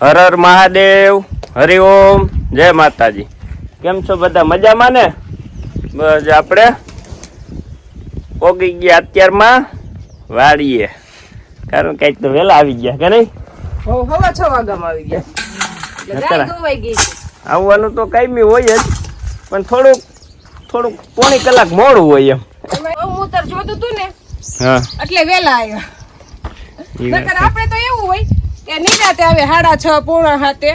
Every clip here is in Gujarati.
હર હર મહાદેવ હરિઓમ જય માતાજી. કેમ છો બધા? મજામાં ને? બસ આપણે પોગી ગયા અત્યારમાં વાળીએ કારણ કે તો વહેલા આવી ગયા કે નહીં? હવા છ વાગ્યામાં આવી ગયા. આવવાનું તો કાયમી હોય જ પણ થોડુંક થોડુંક પોણી કલાક મોડું હોય એમ. જોતું તું ને હા. એટલે વેલા આવ્યા. આપણે તો એવું હોય કે નિરાતે આવે સાડા છ પોણા હાથે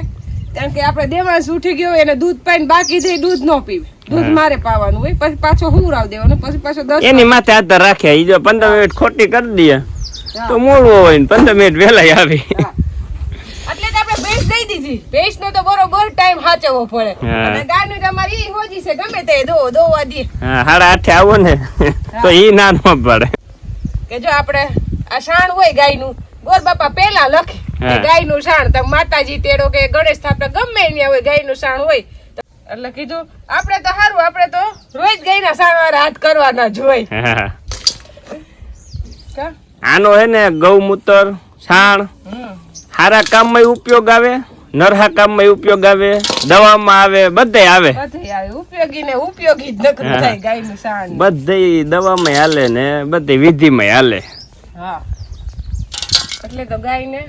કારણ કે આપણે દેવાંશ ઉઠી ગયો એને દૂધ પાઈને બાકી જઈ દૂધ ન પીવે. દૂધ મારે પાવાનું હોય પછી પાછો હુરાવ દેવાનું પછી પાછો દસ એની માથે આધાર રાખ્યા ઈ જો પંદર મિનિટ ખોટી કરી દઈએ તો મોડું હોય ને પંદર મિનિટ વહેલા આવી. એટલે આપણે ભેંસ દઈ દીધી. ભેંસ નો તો બરોબર ટાઈમ સાચવવો પડે. અને ગાયનું તમારી ઈ હોજી છે ગમે તે દો દોવા દે. હા સાડા આઠે આવો ને તો ઈ ના ન પડે. કે જો આપણે આ શાણ હોય ગાયનું ગોર બાપા પેલા લખે. કે નું શાણ તો માતાજી તેડો કે ગણેશ સ્થાપના ગમે એની હોય ગાયનું શાણ હોય. તો એટલે કીધું આપણે તો સારું આપણે તો રોજ ગાયના શાણ વાળા હાથ કરવાના જોઈ? આનો હે ને ગૌમૂત્ર છાણ. સારા કામમાં ઉપયોગ આવે નરહા કામમાં ઉપયોગ આવે દવામાં આવે બધે આવે. બધે આવે. ઉપયોગી ને ઉપયોગી જ નકરું. થાય ગાયનું શાણ બધી દવામાં હાલે ને બધી વિધિમાં હાલે. હા. એટલે તો ગાયને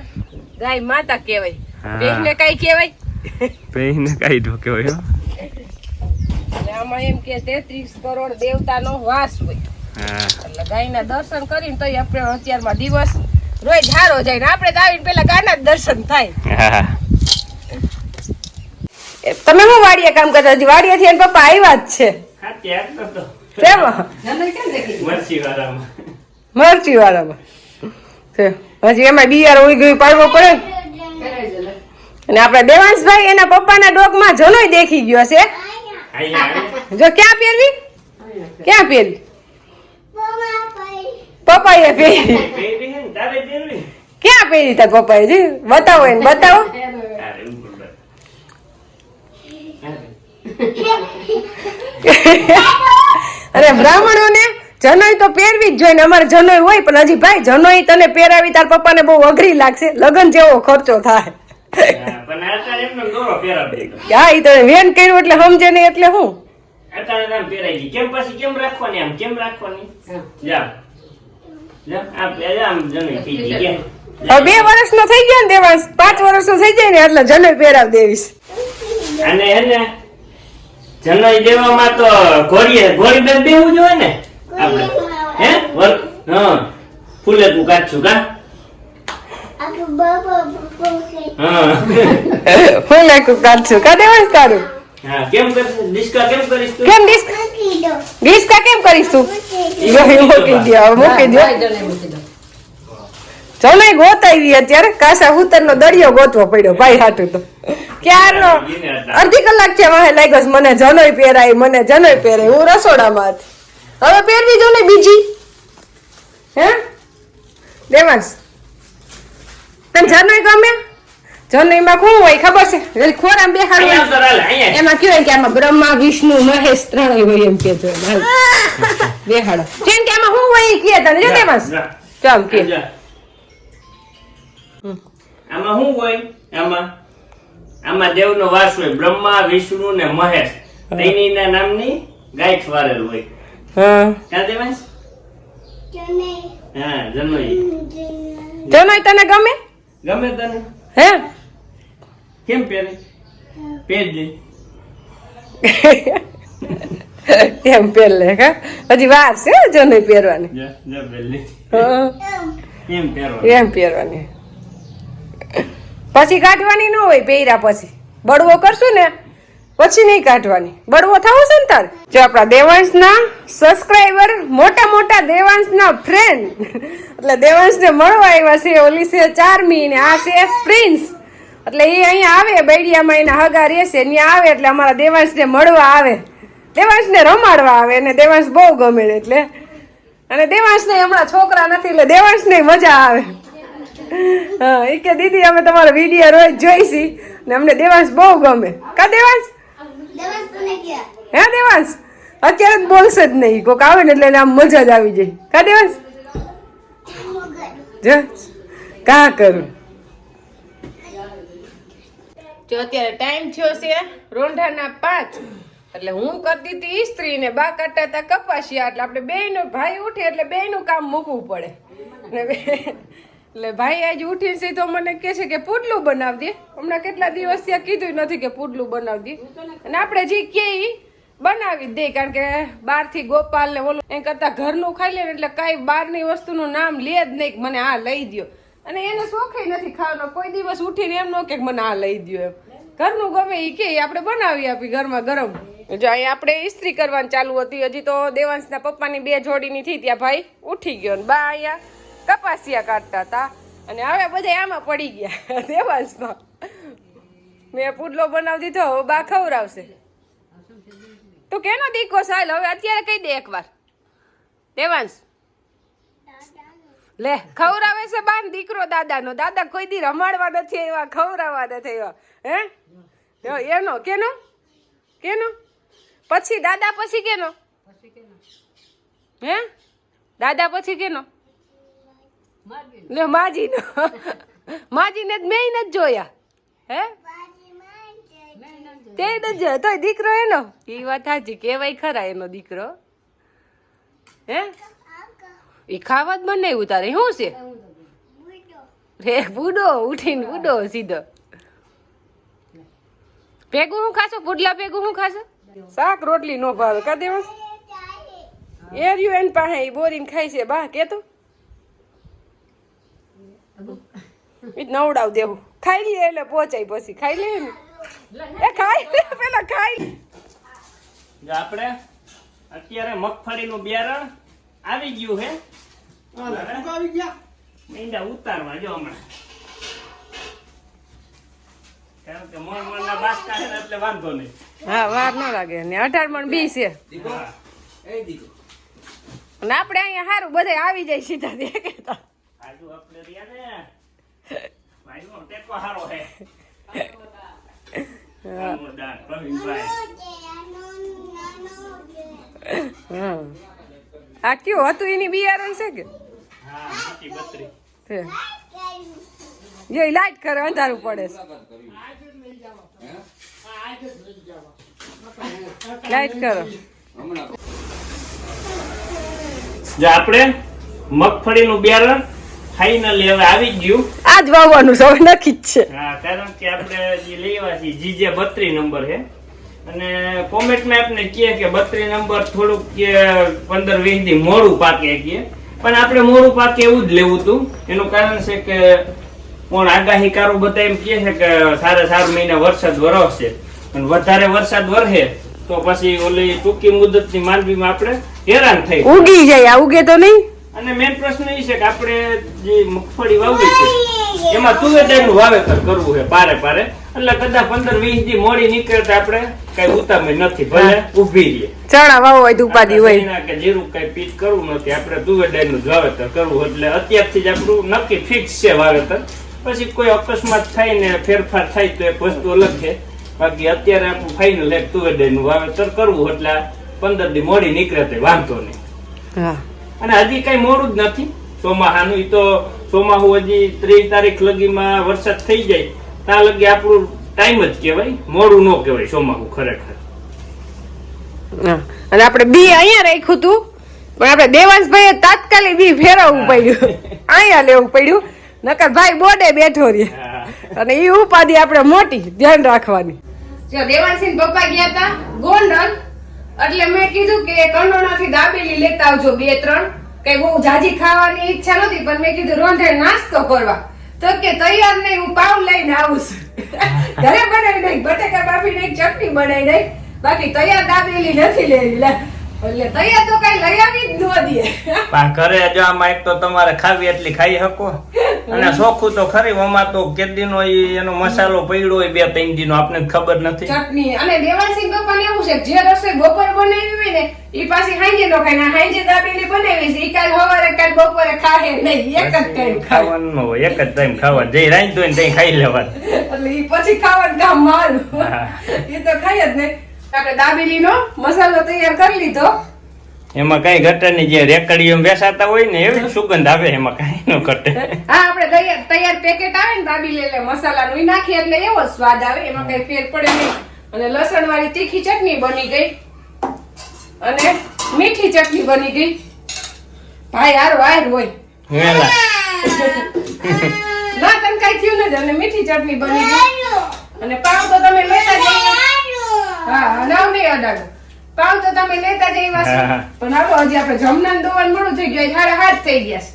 ગાય માતા કહેવાય. ભેંસને કાંઈ કહેવાય? પહેને કઈ ઢોકે કહેવાય આમાં એમ કે તેત્રીસ કરોડ દેવતાનો વાસ હોય. એટલે ગાયના દર્શન કરીને તોય આપણે અત્યારમાં દિવસ રોજ ધારો જાય ને આપણે ગાવીને પેલા ગાયના દર્શન થાય. તમે હું વાડીએ કામ કરતા? હજી વાડીએ થી પપ્પા આવ્યા જ છે. મરચી વાળામાં છે. હજી એમાં બિયાર ઉઈ ગયું પાડવો પડે અને આપણા દેવાંશભાઈ એના પપ્પાના ડોકમાં જનોય દેખી ગયો છે જો ક્યાં પહેરવી? ક્યાં પહેરવી? પપ્પાએ પહેરી. ક્યાં પહેરી તા પપ્પાએ? જી બતાવો એને બતાવો. અરે બ્રાહ્મણોને જનોઈ તો પહેરવી જ જોઈએ ને અમારે જનોઈ હોય પણ હજી ભાઈ જનોઈ તને પહેરાવી તાર પપ્પાને બહુ અઘરી લાગશે. લગન જેવો ખર્ચો થાય. હા એ તો વેન કર્યું એટલે સમજે નહીં એટલે હું? કેમ પછી કેમ રાખવાની આમ? કેમ રાખવાની? જા. જા આ પેલા થઈ ગયા કે હવે બે વર્ષનો થઈ ગયો ને દેવાંશ. પાંચ વર્ષનો થઈ જાય ને એટલે જનોઈ પહેરાવી દેવીશ. અને એને જનોઈ દેવામાં તો ઘોડીએ ઘોડી બેન બેવું જોઈએ ને? આપણે. હે. વર હા. ફૂલે તું કાઢશું કા? ફૂલે હું નાખું કા દેવાંશ તારું? હા કેમ કરીશ? ડિસ્કા કેમ કરીશ તું? કેમ ડિસ્ક ડિસ્કા કેમ કરીશ તું? મૂકી દો. મૂકી દો. જનોઈ ગોતાવી અત્યારે. કાસા ઉતર નો દરિયો ગોતવો પડ્યો ભાઈ હાટું તો. ક્યારનો? અડધી કલાક છે વાહે લાગ્યો મને જનોઈ પહેરાય મને જનોઈ પહેરાય. હું રસોડામાં હતી. હવે પહેરવી જો ને બીજી. હે? દેવાંશ તને જનોઈ ગમે? જનોઈમાં શું હોય ખબર છે? જરી ખોરામાં હાલ, અહીંયા. એમાં કેવાય કે આમાં બ્રહ્મા વિષ્ણુ મહેશ ત્રણેય હોય એમ કે જો બેહાડો. જેમ કે આમાં શું હોય કે તને. જો દેવાંશ ચાલ કે. આમાં શું હોય? આમાં આમાં દેવનો વાસ હોય. બ્રહ્મા વિષ્ણુ ને મહેશ. તેનીના નામની ગાંઠ વારેલ હોય. હા. જનોઈ તને ગમે? ગમે તને? હે? કેમ પહેરે? પહેરજે. એમ પહેરલે કા હજી વાર છે હો જનોઈ પહેરવાની. એમ પહેરો એમ પહેરવાની. પછી કાઢવાની ન હોય પહેર્યા પછી. બળવો કરશું ને? પછી નહીં કાઢવાની. બળવો થવો છે ને તાર? જો આપણા દેવાંશના સબસ્ક્રાઈબર મોટા મોટા દેવાંશના ફ્રેન્ડ એટલે દેવાંશને મળવા આવ્યા છે, ઓલી છે ચારમી ને આ છે પ્રિન્સ એટલે એ અહીંયા આવે, બૈડિયામાં એના હગા રહેશે ત્યાં આવે એટલે અમારા દેવાંશને મળવા આવે. દેવાંશને રમાડવા આવે અને દેવાંશ બહુ ગમે એટલે. અને દેવાંશને હમણાં છોકરા નથી એટલે દેવાંશને મજા આવે. હા એ કે દીદી, અમે તમારો વીડિયો રોજ જોઈશી ને અમને દેવાંશ બહુ ગમે. કા દેવાંશ? હે દેવાંશ? અત્યારે બોલશે જ નહીં. કોક આવે ને એટલે આમ મજા જ આવી જાય. કા દેવાંશ? જો. કા કરું? જો અત્યારે ટાઈમ થયો છે રોંઢાના પાંચ. એટલે હું કરતી હતી ઇસ્ત્રી ને બા કરતા હતા કપાસિયા. એટલે આપણે બે ભાઈ ઉઠે એટલે બેનું કામ મૂકવું પડે. ને એટલે ભાઈ આજે ઉઠીને સીધો મને કે છે કે પુડલું બનાવી દે. હમણાં કેટલા દિવસ ત્યાં કીધું નથી કે પુડલું બનાવી દે. અને આપણે જે કે બનાવી દે, કારણ કે બહારથી ગોપાલ ને ઓલું એ કરતા ઘરનું ખાઈ લે એટલે કાંઈ બહારની વસ્તુનું નામ લે જ નહીં મને આ લઈ દ્યો. અને એને શોખે નથી ખાવાનો. કોઈ દિવસ ઉઠીને એમ ન કે મને આ લઈ દ્યો એમ. ઘરનું ગમે એ કે આપણે બનાવી આપી ઘરમાં ગરમ. જો અહીં આપણે ઇસ્ત્રી કરવાની ચાલુ હતી. હજી તો દેવાંશના પપ્પાની બે જોડીની થઈ ત્યાં ભાઈ ઉઠી ગયો બા અહીંયા કપાસિયા કાઢતા હતા. અને હવે બધા આમાં પડી ગયા દેવાંશમાં. મેં પુડલો બનાવી દીધો, હવે બા ખવડાવશે. તું કેનો દીકો સાલ હવે અત્યારે કહી દે એકવાર. દેવાંશ. લે ખવરાવે છે બાન દીકરો દાદાનો. દાદા કોઈ દી રમાડવા નથી આવ્યા, ખવડાવવા નથી આવ્યા. હે? એનો, કેનો? કેનો? પછી, દાદા પછી કેનો? હે? દાદા પછી કેનો? લે માજીનો. માજીને જ મેં નથી જોયા. હે? તે નથી જોયા. તોય દીકરો એનો? એ વાત સાચી કેવાય ખરા એનો દીકરો. હે? એ ખાવા જ બનાવ્યું તારે. શું છે? રે બુડો ઉઠીને બુડો સીધો. ભેગું હું ખાશો? પુડલા ભેગું હું ખાશો? શાક રોટલી નો ભાવે. કા દેવા? એ રહ્યું એન પાસે. એ બોરીને ખાય છે. બા કે ઈ નવડાવ દેવું ખાઈ લે એટલે પહોંચાય પછી. ખાઈ લે ને. એ ખાઈ લે પેલા ખાઈ આપણે અત્યારે મગફળીનું બિયારણ આવી ગયું હે. મીંડા ઉતારવા જો હમણાં. કારણ કે મણ મણના બાસકા છે એટલે વાંધો નહીં. હા વાર ન લાગે ને. અઢાર મણ બી છે. અને આપણે અહીંયા સારું બધા આવી જાય સીધા દેખાતા આજુ આપણે રહ્યા ને આ કયું હતું એની બિયારણ છે કે? જે લાઈટ કરે, અંધારું પડે છે. લાઈટ કરો. જો આપણે મગફળીનું બિયારણ ફાઇનલી હવે આવી જ ગયું જ વાવવાનું છે હવે નક્કી જ છે. હા કારણ કે આપણે જે લેવા છીએ જીજે બત્રી નંબર છે. અને કોમેન્ટમાં આપને કહે કે બત્રી નંબર થોડુંક કે પંદર વીસ દી મોડું પાકે કે. પણ આપણે મોડું પાકે એવું જ લેવું હતું એનું કારણ છે કે કોણ આગાહીકારો બધા એમ કહે છે કે સારા સાર મહિના વરસાદ વરસશે. અને વધારે વરસાદ વરસે તો પછી ઓલી ટૂંકી મુદતની માંડવીમાં આપણે હેરાન થઈ ઉગી જાય ઉગે તો નહીં. અને મેન પ્રશ્ન એ છે કે આપણે જે મગફળી વાવી છે એમાં તુવેરનું વાવેતર કરવું છે પારે પારે. એટલે કદાચ પંદર વીસ દી મોડી નીકળે તો આપણે કઈ ઉતામે નથી ભલે ઊભી રહીએ. ચણા વાવો હોય તો ઉપાધિ હોય. કે જીરું કઈ પીટ કરવું નથી આપણે તુવેરનું જ વાવેતર કરવું એટલે અત્યારથી જ આપણું નક્કી ફિક્સ છે વાવેતર. પછી કોઈ અકસ્માત થાય ને ફેરફાર થાય તો એક વસ્તુ અલગ છે. બાકી અત્યારે આપણું ફાઇનલ એક તુવેરનું વાવેતર કરવું એટલે પંદર દી મોડી નીકળે તો વાંધો નહીં. હા. અને હજી કઈ મોડું જ નથી. ચોમાહાનું એ તો ચોમાહું હજી ત્રીસ તારીખ લગીમાં વરસાદ થઈ જાય ત્યાં લગી આપણું ટાઈમ જ કહેવાય. મોડું ન કહેવાય ચોમાહું ખરેખર. અને આપણે બી અહીંયા રાખ્યું હતું પણ આપણે દેવાંશભાઈએ તાત્કાલિક બી ફેરવવું પડ્યું. અહીંયા લેવું પડ્યું. નકર ભાઈ બોડે બેઠો રે અને એ ઉપાધિ આપણે મોટી ધ્યાન રાખવાની. જો દેવાંશીન પપ્પા ગયા હતા ગોંડલ એટલે મેં કીધું કે કંડોણાથી દાબેલી લેતા આવજો બે ત્રણ. કઈ બહુ જાજી ખાવાની ઈચ્છા નહોતી પણ મેં કીધું રોંધે નાસ્તો કરવા. તો કે તૈયાર નહીં હું પાઉં લઈને આવું છું. ઘરે બનાવી નહીં બટેકા બાફીને એક ચટણી બનાવી નહીં. બાકી તૈયાર દાબેલી નથી લેવી એટલે તૈયાર તો કઈ લઈ આવી જ ન દે પણ ઘરે જો આમાં એક તો તમારે ખાવી એટલી ખાઈ શકો? અને ચોખ્ખું તો ખરી આમાં તો કેદીનો એનો મસાલો પડ્યો હોય બે ત્રણ દીનો આપણે ખબર નથી. ચટણી. અને દેવાનસિંહ પપ્પાને એવું છે જે રસોઈ બપોર બનાવી હોય ને એ પાછી હાંજે નો ખાય ને હાંજે દાબેલી બનાવી છે ઈ કાલ સવારે કાલ બપોરે ખાહે નહીં એક જ ટાઈમ ખાવાનું હોય એક જ ટાઈમ ખાવા જે રાંધતું હોય ને ત્યાં ખાઈ લેવા એટલે ઈ પછી ખાવાનું કામ મારું એ તો ખાય જ નહીં. આપણે દાબેલીનો મસાલો તૈયાર કરી લીધો. એમાં કઈ ઘટે નહીં જે રેકડીઓ બેસાતા હોય ને એવી સુગંધ આવે એમાં કઈ નો ઘટે. હા આપણે તૈયાર તૈયાર પેકેટ આવે ને દાબી લે મસાલાનું ઈ નાખીએ એટલે એવો સ્વાદ આવે એમાં કઈ ફેર પડે નહીં. અને લસણ વાળી તીખી ચટણી બની ગઈ. અને મીઠી ચટણી બની ગઈ. ભાઈ હારો હાર હોય. વેલા. ના તને કઈ થયું નથી અને મીઠી ચટણી બની ગઈ. અને પાવ તો તમે લેતા જ હા નાવ નહીં અડાડો. પાવ તો તમે લેતા જઈ વાસો પણ આવો હજી આપણે જમનાન દોવાન મળું થઈ ગયું હારે હાથ થઈ ગયા છે.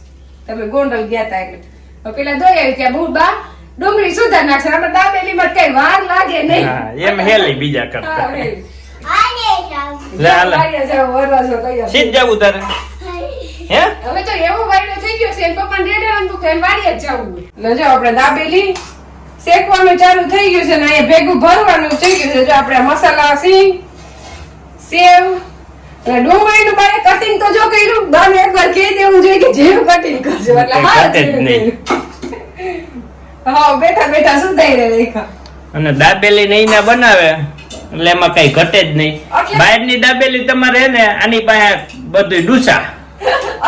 તમે ગોંડલ ગયા તા એટલે. પેલા દોઈ આવી ત્યાં બહુ બા ડુંગળી સુધાર નાખશે આપણે દાબેલીમાં કઈ વાર લાગે નહીં. એમ હેલી બીજા કરતા. સીધ જવું તારે? હે? હવે તો એવો વાયડો થઈ ગયો છે એના પપ્પાને રેડવાનું દુખે એને વાડીએ જ જવું હોય. આપણે દાબેલી શેકવાનું ચાલુ થઈ ગયું છે ને અહીંયા ભેગું ભરવાનું થઈ ગયું છે. જો આપણે મસાલા સિંગ સેવ. અને ડુંગળીનું બારે કટિંગ તો જો કર્યું. બાને એકવાર કહી દેવું જોઈએ કે જેવું કટિંગ કરજો. એટલે હા જ નહીં. હા બેઠા બેઠા સુધાઈ રહે રેખા. અને દાબેલી નહીં ના બનાવે. એટલે એમાં કઈ ઘટે જ નહીં. બહારની દાબેલી તમારે હે ને આની પાસે બધું ડૂસા.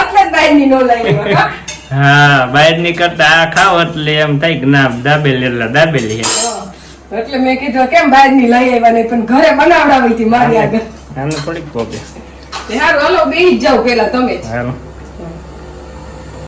એટલે બાયની નો લઈ હા. બાયર બહારની કરતા આ ખાવ એટલે એમ થાય કે ના દાબેલી એટલે દાબેલી. એટલે મેં કીધું કેમ બહારની લઈ આવ્યા નહીં? પણ ઘરે બનાવડાવી હતી મારી આગળ. આને થોડીક કોપી હારું હાલો બેહી જાવ પેલા તમે હાલો.